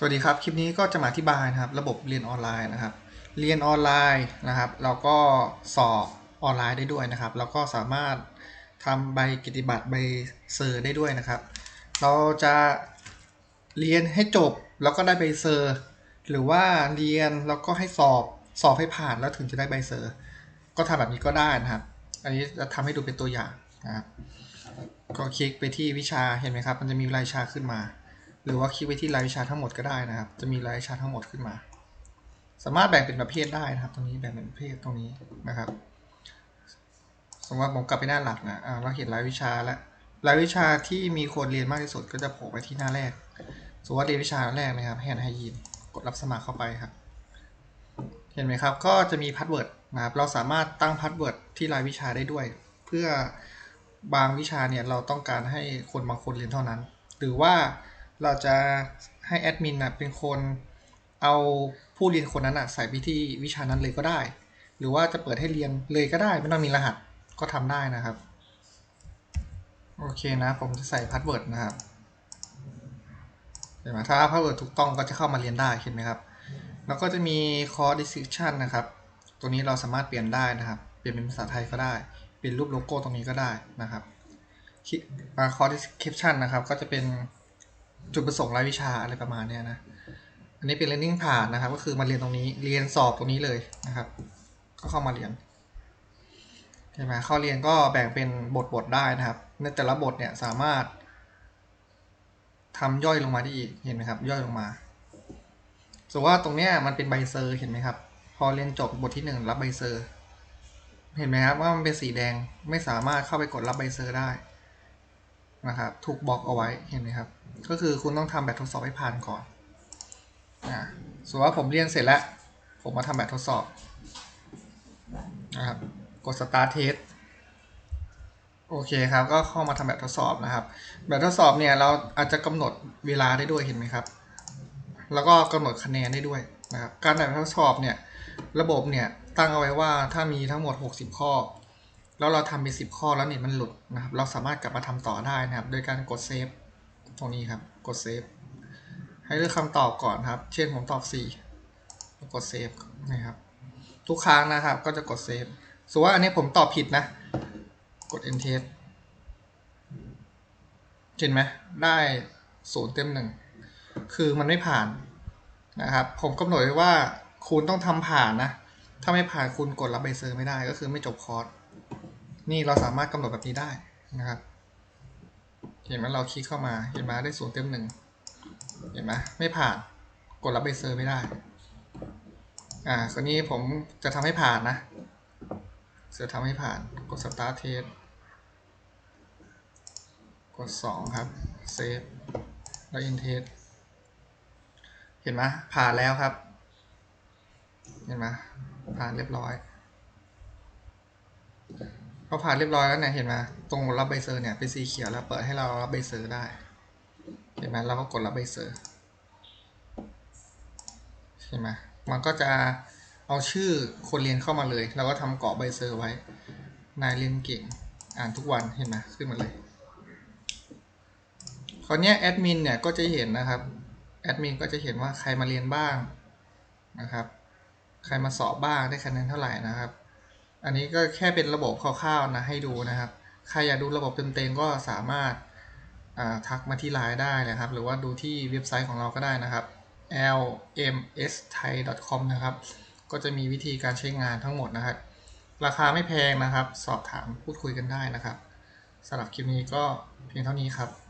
สวัสดีครับ คลิปนี้ก็จะมาอธิบายนะครับ ระบบเรียนออนไลน์นะครับ เรียนออนไลน์นะครับเราก็สอบออนไลน์ได้ด้วยนะครับ แล้วก็สามารถทำใบกิตติบัตรใบเซอร์ได้ด้วยนะครับ เราจะเรียนให้จบแล้วก็ได้ใบเซอร์ หรือว่าเรียนแล้วก็ให้สอบสอบให้ผ่านแล้วถึงจะได้ใบเซอร์ ก็ทำแบบนี้ก็ได้นะครับ อันนี้จะทำให้ดูเป็นตัวอย่างนะครับก็คลิกไปที่วิชาเห็นไหมครับ มันจะมีรายชาขึ้นมา หรือว่าคลิกไปที่รายวิชาทั้งหมดก็ได้นะครับ จะมีรายวิชาทั้งหมดขึ้นมา สามารถแบ่งเป็นประเภทได้นะครับ ตรงนี้แบ่งเป็นประเภทตรงนี้นะครับ สมมติว่าผมกลับไปหน้าหลักนะเราเห็นรายวิชาแล้วรายวิชาที่มีคนเรียนมากที่สุดก็จะโผล่ไปที่หน้าแรก สมมติว่าเรียนวิชาแรกนะครับแฮนด์ไฮยีนกดรับสมัครเข้าไปครับ เห็นไหมครับ ก็จะมีพาสเวิร์ดนะครับ เราสามารถตั้งพาสเวิร์ดที่รายวิชาได้ด้วย เพื่อบางวิชาเนี่ยเราต้องการให้คนบางคนเรียนเท่านั้น หรือว่า เราจะให้แอดมินนะเป็นคนเอาผู้เรียนคนนั้นนะใส่ไปที่วิชานั้นเลยก็ได้ หรือว่าจะเปิดให้เรียนเลยก็ได้ ไม่ต้องมีรหัสก็ทำได้นะครับ โอเคนะ ผมจะใส่พาสเวิร์ดนะครับเห็นไหมถ้าพาสเวิร์ดถูกต้องก็จะเข้ามาเรียนได้เห็นไหมครับแล้วก็จะมี course description นะครับ ตัวนี้เราสามารถเปลี่ยนได้นะครับ เปลี่ยนเป็นภาษาไทยก็ได้ เปลี่ยนรูปโลโก้ตรงนี้ก็ได้นะครับ course description นะครับ ก็จะเป็น จุดประสงค์รายวิชาอะไรประมาณเนี้ยนะ อันนี้เป็น learning ผ่านนะครับ ก็คือมาเรียนตรงนี้ เรียนสอบตรงนี้เลยนะครับ ก็เข้ามาเรียนใช่ไหมเข้าเรียนก็แบ่งเป็นบทบทได้นะครับ ในแต่ละบทเนี่ยสามารถทำย่อยลงมาได้อีก เห็นไหมครับ ย่อยลงมาสติว่าตรงเนี้ยมันเป็นใบเซอร์เห็นไหมครับ พอเรียนจบบทที่หนึ่งรับใบเซอร์ เห็นไหมครับว่ามันเป็นสีแดง ไม่สามารถเข้าไปกดรับใบเซอร์ได้ นะครับถูกบล็อกเอาไว้เห็นไหมครับ ก็คือคุณต้องทำแบบทดสอบให้ผ่านก่อนอ่าสมมติว่าผมเรียนเสร็จแล้ว ผมมาทำแบบทดสอบนะครับกด start test โอเคครับ ก็เข้ามาทำแบบทดสอบนะครับ แบบทดสอบเนี่ยเราอาจจะกำหนดเวลาได้ด้วยเห็นไหมครับ แล้วก็กำหนดคะแนนได้ด้วยนะครับ การแบบทดสอบเนี่ยระบบเนี่ยตั้งเอาไว้ว่าถ้ามีทั้งหมด 60 ข้อ แล้วเราทำไป10ข้อแล้วเนี่ยมันหลุดนะครับ เราสามารถกลับมาทำต่อได้นะครับ โดยการกดเซฟตรงนี้ครับ กดเซฟ ให้เลือกคำตอบก่อนครับ เช่นผมตอบ 4 กดเซฟนะครับ ทุกครั้งนะครับ ก็จะกดเซฟสมมติว่าอันนี้ผมตอบผิดนะ กด enter เห็นไหมได้ศูนย์เต็มหนึ่ง คือมันไม่ผ่านนะครับ ผมกำหนดไว้ว่าคุณต้องทำผ่านนะ ถ้าไม่ผ่านคุณกดรับใบเซอร์ไม่ได้ก็คือไม่จบคอร์ส นี่เราสามารถกำหนดแบบนี้ได้นะครับ เห็นไหมเราคลิกเข้ามา เห็นไหมได้ศูนย์เต็มหนึ่ง เห็นไหมไม่ผ่าน กดรับใบเซอร์ไม่ได้ อ่าคราวนี้ผมจะทำให้ผ่านนะ จะทำให้ผ่าน กด start test กด 2 ครับ save แล้ว in test เห็นไหมผ่านแล้วครับ เห็นไหมผ่านเรียบร้อย พอผ่านเรียบร้อยแล้วเนี่ยเห็นไหมตรงรับใบเซอร์เนี่ยเป็นสีเขียวแล้วเปิดให้เรารับใบเซอร์ได้ เห็นไหมเราก็กดรับใบเซอร์เห็นไหมมันก็จะเอาชื่อคนเรียนเข้ามาเลยแล้วก็ทำกรอบใบเซอร์ไว้ นายเรียนเก่ง อ่านทุกวันเห็นไหมขึ้นมาเลยคราวนี้แอดมินเนี่ยก็จะเห็นนะครับแอดมินก็จะเห็นว่าใครมาเรียนบ้างนะครับ ใครมาสอบบ้างได้คะแนนเท่าไหร่นะครับ อันนี้ก็แค่เป็นระบบคร่าวๆนะให้ดูนะครับ ใครอยากดูระบบเต็มๆก็สามารถทักมาที่ไลน์ได้นะครับ หรือว่าดูที่เว็บไซต์ของเราก็ได้นะครับ lmsthai.com นะครับก็จะมีวิธีการใช้งานทั้งหมดนะครับ ราคาไม่แพงนะครับ สอบถามพูดคุยกันได้นะครับสำหรับคลิปนี้ก็เพียงเท่านี้ครับ